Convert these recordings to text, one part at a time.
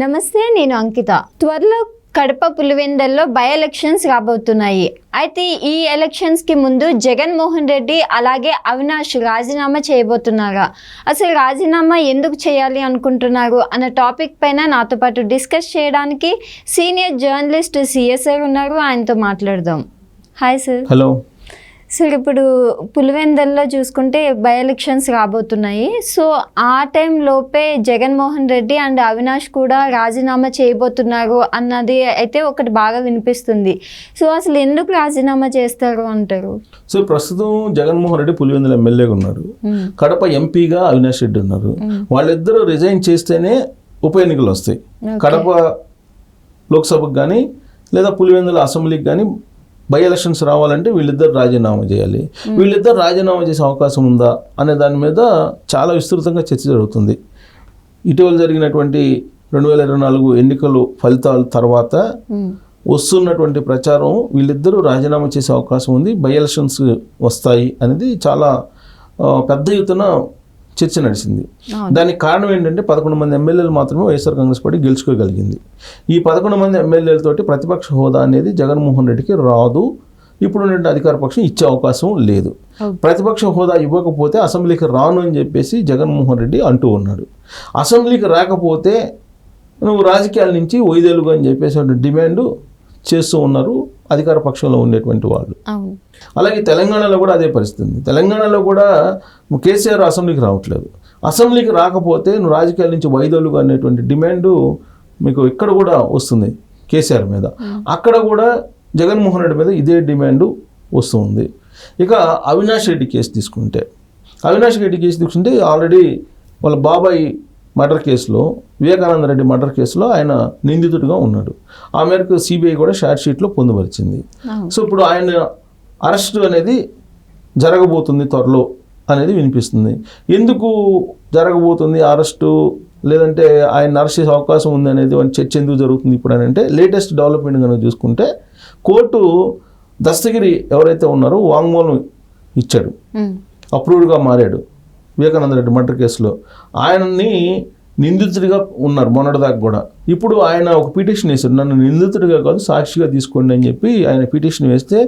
నమస్తే నేను అంకిత. త్వరలో కడప పులివెందల్లో బై ఎలక్షన్స్ రాబోతున్నాయి. అయితే ఈ ఎలక్షన్స్కి ముందు జగన్మోహన్ రెడ్డి అలాగే అవినాష్ రాజీనామా చేయబోతున్నారా? అసలు రాజీనామా ఎందుకు చేయాలి అనుకుంటున్నారు అన్న టాపిక్ పైన నాతో పాటు డిస్కస్ చేయడానికి సీనియర్ జర్నలిస్ట్ సిఎస్ఆర్ ఉన్నారు. ఆయనతో మాట్లాడదాం. హాయ్ సార్ హలో సార్ ఇప్పుడు పులివెందల్లో చూసుకుంటే బై ఎలక్షన్స్ రాబోతున్నాయి. సో ఆ టైం లోపే జగన్మోహన్ రెడ్డి అండ్ అవినాష్ కూడా రాజీనామా చేయబోతున్నారు అన్నది అయితే ఒకటి బాగా వినిపిస్తుంది. సో అసలు ఎందుకు రాజీనామా చేస్తారు అంటారు? సో ప్రస్తుతం జగన్మోహన్ రెడ్డి పులివెందుల ఎమ్మెల్యేగా ఉన్నారు. కడప ఎంపీగా అవినాష్ రెడ్డి ఉన్నారు. వాళ్ళిద్దరూ రిజైన్ చేస్తేనే ఉప ఎన్నికలు వస్తాయి. కడప లోక్సభకు కానీ లేదా పులివెందుల అసెంబ్లీకి కానీ బై ఎలక్షన్స్ రావాలంటే వీళ్ళిద్దరు రాజీనామా చేయాలి. వీళ్ళిద్దరు రాజీనామా చేసే అవకాశం ఉందా అనే దాని మీద చాలా విస్తృతంగా చర్చ జరుగుతుంది. ఇటీవల జరిగినటువంటి రెండు వేల ఇరవై నాలుగు ఎన్నికలు ఫలితాల తర్వాత వస్తున్నటువంటి ప్రచారం వీళ్ళిద్దరూ రాజీనామా చేసే అవకాశం ఉంది. బై ఎలక్షన్స్ వస్తాయి అనేది చాలా పెద్ద ఎత్తున చర్చ నడిచింది. దానికి కారణం ఏంటంటే పదకొండు మంది ఎమ్మెల్యేలు మాత్రమే వైఎస్ఆర్ కాంగ్రెస్ పార్టీ గెలుచుకోగలిగింది. ఈ పదకొండు మంది ఎమ్మెల్యేలతోటి ప్రతిపక్ష హోదా అనేది జగన్మోహన్ రెడ్డికి రాదు. ఇప్పుడు అధికార పక్షం ఇచ్చే అవకాశం లేదు. ప్రతిపక్ష హోదా ఇవ్వకపోతే అసెంబ్లీకి రాను అని చెప్పేసి జగన్మోహన్ రెడ్డి అంటూ ఉన్నాడు. అసెంబ్లీకి రాకపోతే నువ్వు రాజకీయాల నుంచి వైదేలుగా అని చెప్పేసి డిమాండ్ చేస్తూ ఉన్నారు అధికార పక్షంలో ఉండేటువంటి వాళ్ళు. అలాగే తెలంగాణలో కూడా అదే పరిస్థితి ఉంది. తెలంగాణలో కూడా కేసీఆర్ అసెంబ్లీకి రావట్లేదు. అసెంబ్లీకి రాకపోతే నువ్వు రాజకీయాల నుంచి వైదొలుగా అనేటువంటి డిమాండ్ మీకు ఇక్కడ కూడా వస్తుంది కేసీఆర్ మీద. అక్కడ కూడా జగన్మోహన్ రెడ్డి మీద ఇదే డిమాండ్ వస్తుంది. ఇక అవినాష్ రెడ్డి కేసు తీసుకుంటే అవినాష్ రెడ్డి కేసు తీసుకుంటే ఆల్రెడీ వాళ్ళ బాబాయ్ మర్డర్ కేసులో వివేకానంద రెడ్డి మర్డర్ కేసులో ఆయన నిందితుడిగా ఉన్నాడు. ఆ మేరకు సిబిఐ కూడా షార్ట్ షీట్లో పొందుపరిచింది. సో ఇప్పుడు ఆయన అరెస్ట్ అనేది జరగబోతుంది త్వరలో అనేది వినిపిస్తుంది. ఎందుకు జరగబోతుంది అరెస్టు? లేదంటే ఆయన అరెస్ట్ చేసే అవకాశం ఉంది అనేది చర్చ ఎందుకు జరుగుతుంది ఇప్పుడు అని అంటే లేటెస్ట్ డెవలప్మెంట్ కనుక చూసుకుంటే కోర్టు దస్తగిరి ఎవరైతే ఉన్నారో వాంగ్మూలం ఇచ్చాడు. అప్రూవ్డ్గా మారాడు. వివేకానంద రెడ్డి మర్డర్ కేసులో. ఆయనని నిందితుడిగా ఉన్నారు మొన్నటిదాకా కూడా. ఇప్పుడు ఆయన ఒక పిటిషన్ వేశారు. నన్ను నిందితుడిగా కాదు సాక్షిగా తీసుకోండి అని చెప్పి ఆయన పిటిషన్ వేస్తే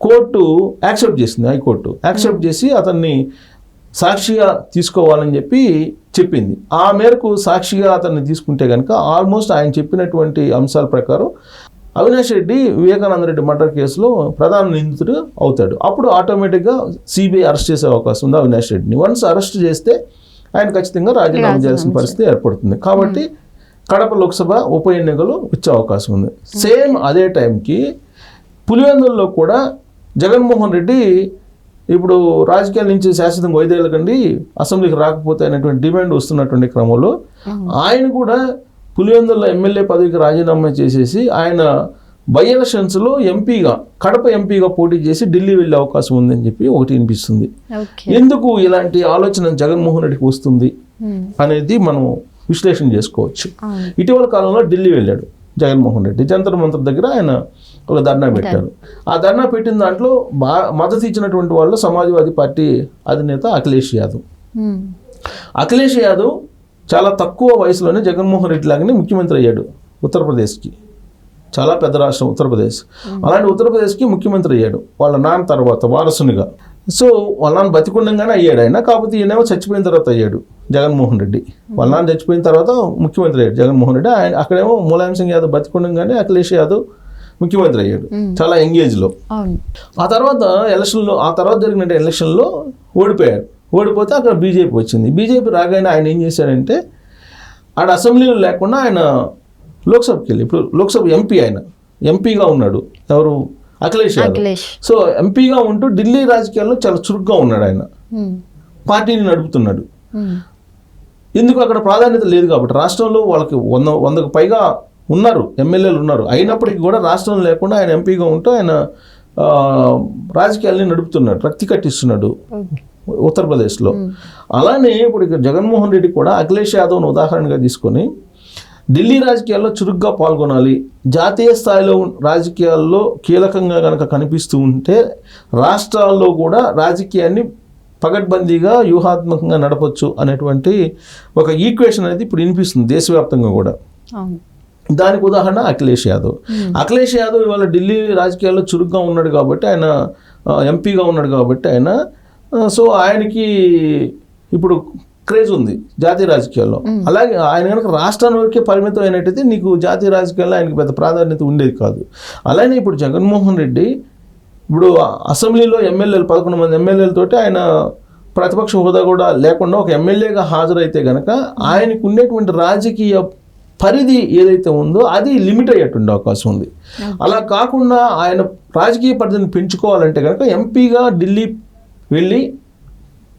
కోర్టు యాక్సెప్ట్ చేసింది హైకోర్టు. యాక్సెప్ట్ చేసి అతన్ని సాక్షిగా తీసుకోవాలని చెప్పి చెప్పింది. ఆ మేరకు సాక్షిగా అతన్ని తీసుకుంటే కనుక ఆల్మోస్ట్ ఆయన చెప్పినటువంటి అంశాల ప్రకారం అవినాష్ రెడ్డి వివేకానంద రెడ్డి మర్డర్ కేసులో ప్రధాన నిందితుడు అవుతాడు. అప్పుడు ఆటోమేటిక్గా సిబిఐ అరెస్ట్ చేసే అవకాశం ఉంది అవినాష్ రెడ్డిని. వన్స్ అరెస్ట్ చేస్తే ఆయన ఖచ్చితంగా రాజీనామా చేయాల్సిన పరిస్థితి ఏర్పడుతుంది. కాబట్టి కడప లోక్సభ ఉప ఎన్నికలు వచ్చే అవకాశం ఉంది. సేమ్ అదే టైంకి పులివెందుల్లో కూడా జగన్మోహన్ రెడ్డి ఇప్పుడు రాజకీయాల నుంచి శాశ్వతంగా వైదేళ్ళకండి అసెంబ్లీకి రాకపోతే అనేటువంటి డిమాండ్ వస్తున్నటువంటి క్రమంలో ఆయన కూడా పులివెందుల ఎమ్మెల్యే పదవికి రాజీనామా చేసేసి ఆయన బై ఎలక్షన్స్లో ఎంపీగా కడప ఎంపీగా పోటీ చేసి ఢిల్లీ వెళ్ళే అవకాశం ఉందని చెప్పి ఒకటి వినిపిస్తుంది. ఎందుకు ఇలాంటి ఆలోచన జగన్మోహన్ రెడ్డికి వస్తుంది మ్మ్. అనేది మనం విశ్లేషణ చేసుకోవచ్చు. ఇటీవల కాలంలో ఢిల్లీ వెళ్ళాడు జగన్మోహన్ రెడ్డి. జంతర్ మంతర్ దగ్గర ఆయన ఒక ధర్నా పెట్టారు ఆ ధర్నా పెట్టిన దాంట్లో బా మద్దతు ఇచ్చినటువంటి వాళ్ళు సమాజ్వాదీ పార్టీ అధినేత అఖిలేష్ యాదవ్. మ్మ్. అఖిలేష్ యాదవ్ చాలా తక్కువ వయసులోనే జగన్మోహన్ రెడ్డి లాగానే ముఖ్యమంత్రి అయ్యాడు ఉత్తరప్రదేశ్కి. చాలా పెద్ద రాష్ట్రం ఉత్తరప్రదేశ్. అలాంటి ఉత్తరప్రదేశ్కి ముఖ్యమంత్రి అయ్యాడు వాళ్ళ నాన్న తర్వాత వారసునిగా. సో వాళ్ళ నాన్న బతికుండగానే అయ్యాడు ఆయన. కాకపోతే ఈయనేమో చచ్చిపోయిన తర్వాత అయ్యాడు జగన్మోహన్ రెడ్డి. వాళ్ళ నాన్న చచ్చిపోయిన తర్వాత ముఖ్యమంత్రి అయ్యాడు జగన్మోహన్ రెడ్డి. ఆయన అక్కడేమో ములాయం సింగ్ యాదవ్ బతికుండగానే అఖిలేష్ యాదవ్ ముఖ్యమంత్రి అయ్యాడు. చాలా యంగేజ్లో అవును. ఆ తర్వాత ఎలక్షన్లో ఆ తర్వాత జరిగిన ఎలక్షన్లో ఓడిపోయారు. ఓడిపోతే అక్కడ బీజేపీ వచ్చింది. బీజేపీ రాగానే ఆయన ఏం చేశాడంటే ఆడ అసెంబ్లీలో లేకుండా ఆయన లోక్సభకి వెళ్ళి ఇప్పుడు లోక్సభ ఎంపీ ఆయన ఎంపీగా ఉన్నాడు. ఎవరు? అఖిలేష్ యాదవ్. సో ఎంపీగా ఉంటూ ఢిల్లీ రాజకీయాల్లో చాలా చురుగ్గా ఉన్నాడు ఆయన. మ్మ్. పార్టీని నడుపుతున్నాడు. మ్మ్. ఎందుకు అక్కడ ప్రాధాన్యత లేదు కాబట్టి రాష్ట్రంలో వాళ్ళకి వంద వందకు పైగా ఉన్నారు ఎమ్మెల్యేలు ఉన్నారు. అయినప్పటికీ కూడా రాష్ట్రం లేకుండా ఆయన ఎంపీగా ఉంటూ ఆయన రాజకీయాల్ని నడుపుతున్నాడు రక్తి కట్టిస్తున్నాడు. ఉత్తరప్రదేశ్లో. అలానే ఇప్పుడు ఇక్కడ జగన్మోహన్ రెడ్డి కూడా అఖిలేష్ యాదవ్ను ఉదాహరణగా తీసుకొని ఢిల్లీ రాజకీయాల్లో చురుగ్గా పాల్గొనాలి. జాతీయ స్థాయిలో రాజకీయాల్లో కీలకంగా కనుక కనిపిస్తూ ఉంటే రాష్ట్రాల్లో కూడా రాజకీయాన్ని పగడ్బందీగా వ్యూహాత్మకంగా నడపచ్చు అనేటువంటి ఒక ఈక్వేషన్ అనేది ఇప్పుడు వినిపిస్తుంది దేశవ్యాప్తంగా కూడా. దానికి ఉదాహరణ అఖిలేష్ యాదవ్. అఖిలేష్ యాదవ్ ఇవాళ ఢిల్లీ రాజకీయాల్లో చురుగ్గా ఉన్నాడు కాబట్టి ఆయన ఎంపీగా ఉన్నాడు కాబట్టి ఆయన సో ఆయనకి ఇప్పుడు క్రేజ్ ఉంది జాతీయ రాజకీయాల్లో. అలాగే ఆయన కనుక రాష్ట్రానికి పరిమితం అయినట్టయితే నీకు జాతీయ రాజకీయాల్లో ఆయనకి పెద్ద ప్రాధాన్యత ఉండేది కాదు. అలానే ఇప్పుడు జగన్మోహన్ రెడ్డి ఇప్పుడు అసెంబ్లీలో ఎమ్మెల్యేలు పదకొండు మంది ఎమ్మెల్యేలతోటి ఆయన ప్రతిపక్ష హోదా కూడా లేకుండా ఒక ఎమ్మెల్యేగా హాజరైతే గనక ఆయనకు ఉండేటువంటి రాజకీయ పరిధి ఏదైతే ఉందో అది లిమిట్ అయ్యేటువంటి అవకాశం ఉంది. అలా కాకుండా ఆయన రాజకీయ పరిధిని పెంచుకోవాలంటే కనుక ఎంపీగా ఢిల్లీ వెళ్ళి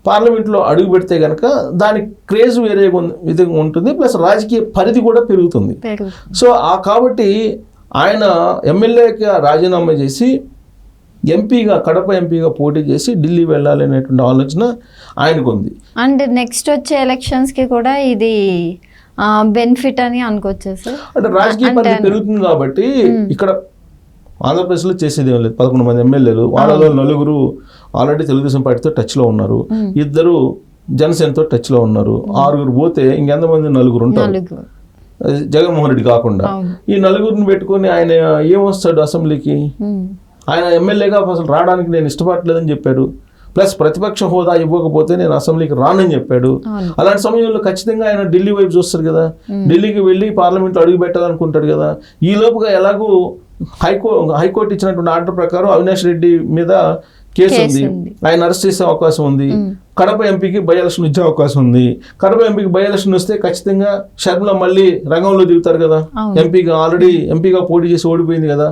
పార్లమెంట్లో అడుగు పెడితే కనుక దాని క్రేజ్ వేరే విధంగా ఉంటుంది ప్లస్ రాజకీయ పరిధి కూడా పెరుగుతుంది. పెరుగు సో ఆ కాబట్టి ఆయన ఎమ్మెల్యేకి రాజీనామా చేసి ఎంపీగా కడప ఎంపీగా పోటీ చేసి ఢిల్లీ వెళ్ళాలి అనేటువంటి ఆలోచన ఆయనకు ఉంది. అండ్ నెక్స్ట్ వచ్చే ఎలక్షన్స్కి కూడా ఇది బెనిఫిట్ అని అనుకోవచ్చు సార్? అంటే రాజకీయ పరిధి పెరుగుతుంది కాబట్టి ఇక్కడ ఆంధ్రప్రదేశ్లో చేసేది ఏం లేదు. పదకొండు మంది ఎమ్మెల్యేలు వాళ్ళలో నలుగురు ఆల్రెడీ తెలుగుదేశం పార్టీతో టచ్లో ఉన్నారు. ఇద్దరు జనసేనతో టచ్లో ఉన్నారు. ఆరుగురు పోతే ఇంకెంతమంది నలుగురు ఉంటారు. జగన్మోహన్ రెడ్డి కాకుండా. ఈ నలుగురిని పెట్టుకొని ఆయన ఏమొస్తాడు అసెంబ్లీకి. ఆయన ఎమ్మెల్యేగా అసలు రావడానికి నేను ఇష్టపడలేదని చెప్పాడు. ప్లస్ ప్రతిపక్ష హోదా ఇవ్వకపోతే నేను అసెంబ్లీకి రానని చెప్పాడు. అలాంటి సమయంలో ఖచ్చితంగా ఆయన ఢిల్లీ వైపు చూస్తారు కదా. ఢిల్లీకి వెళ్ళి పార్లమెంట్లో అడుగు పెట్టాలనుకుంటాడు కదా. ఈ లోపుగా ఎలాగూ హైకో హైకోర్టు ఇచ్చినటువంటి ఆర్డర్ ప్రకారం అవినాష్ రెడ్డి మీద కేసు ఉంది. ఆయన అరెస్ట్ చేసే అవకాశం ఉంది. కడప ఎంపీకి బై ఎలక్షన్ ఇచ్చే అవకాశం ఉంది. కడప ఎంపీకి బై ఎలక్షన్ వస్తే ఖచ్చితంగా షర్మిల మళ్ళీ రంగంలో దిగుతారు కదా. ఎంపీగా ఆల్రెడీ ఎంపీగా పోటీ చేసి ఓడిపోయింది కదా.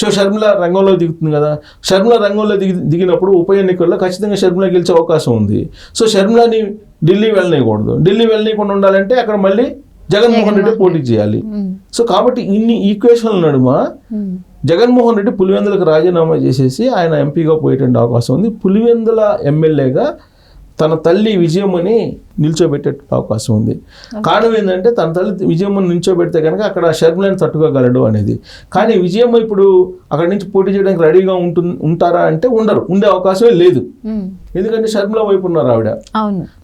సో షర్మిల రంగంలో దిగుతుంది కదా. షర్మిల రంగంలో దిగి దిగినప్పుడు ఉప ఎన్నికల్లో ఖచ్చితంగా షర్మిల గెలిచే అవకాశం ఉంది. సో షర్మిలని ఢిల్లీ వెళ్ళనీయకూడదు. ఢిల్లీ వెళ్ళనీయకుండా ఉండాలంటే అక్కడ మళ్ళీ జగన్మోహన్ రెడ్డి పోటీ చేయాలి. సో కాబట్టి ఇన్ని ఈక్వేషన్ల నడుమ. జగన్మోహన్ రెడ్డి పులివెందులకు రాజీనామా చేసేసి ఆయన ఎంపీగా పోయేటువంటి అవకాశం ఉంది. పులివెందుల ఎమ్మెల్యేగా తన తల్లి విజయమ్మని నిల్చోబెట్టే అవకాశం ఉంది. కారణం ఏంటంటే తన తల్లి విజయమ్మని నిల్చోబెడితే కనుక అక్కడ షర్మిలని తట్టుకోగలడు అనేది. కానీ విజయమ్మ ఇప్పుడు అక్కడి నుంచి పోటీ చేయడానికి రెడీగా ఉంటు ఉంటారా అంటే ఉండరు. ఉండే అవకాశమే లేదు. ఎందుకంటే షర్మిల వైపు ఉన్నారు ఆవిడ.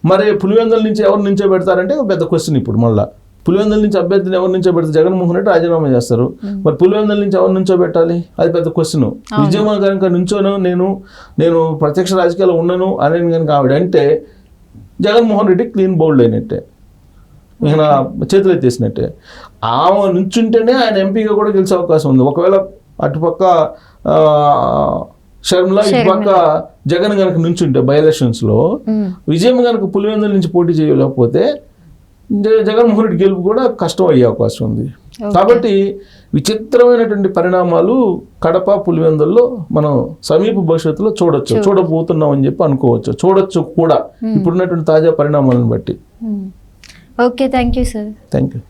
మరి పులివెందుల నుంచి ఎవరు ఒక పెద్ద క్వశ్చన్ ఇప్పుడు మళ్ళా. పులివెందుల నుంచి అభ్యర్థిని ఎవరు నుంచో పెడితే జగన్మోహన్ రెడ్డి రాజీనామా చేస్తారు. మరి పులివెందుల నుంచి ఎవరు నుంచో పెట్టాలి? అది పెద్ద క్వశ్చన్ విజయమ్మ కనుక నుంచోను నేను నేను ప్రత్యక్ష రాజకీయాల్లో ఉండను అని కనుక ఆవిడ అంటే జగన్మోహన్ రెడ్డి క్లీన్ బౌల్డ్ అయినట్టే. ఇక నా చేతులు ఎత్తేసినట్టే ఆమె నుంచుంటేనే ఆయన ఎంపీగా కూడా గెలిచే అవకాశం ఉంది. ఒకవేళ అటుపక్క షర్మిల ఇటుపక్క జగన్ కనుక నుంచుంటే బై ఎలక్షన్స్లో. విజయం కనుక పులివెందుల నుంచి పోటీ చేయలేకపోతే జగన్మోహన్ రెడ్డి గెలుపు కూడా కష్టం అయ్యే అవకాశం ఉంది. కాబట్టి విచిత్రమైనటువంటి పరిణామాలు కడప పులివెందుల్లో మనం సమీప భవిష్యత్తులో చూడొచ్చు. చూడబోతున్నాం అని చెప్పి అనుకోవచ్చు. చూడొచ్చు కూడా. ఇప్పుడున్నటువంటి తాజా పరిణామాలను బట్టి. Okay thank you sir. Thank you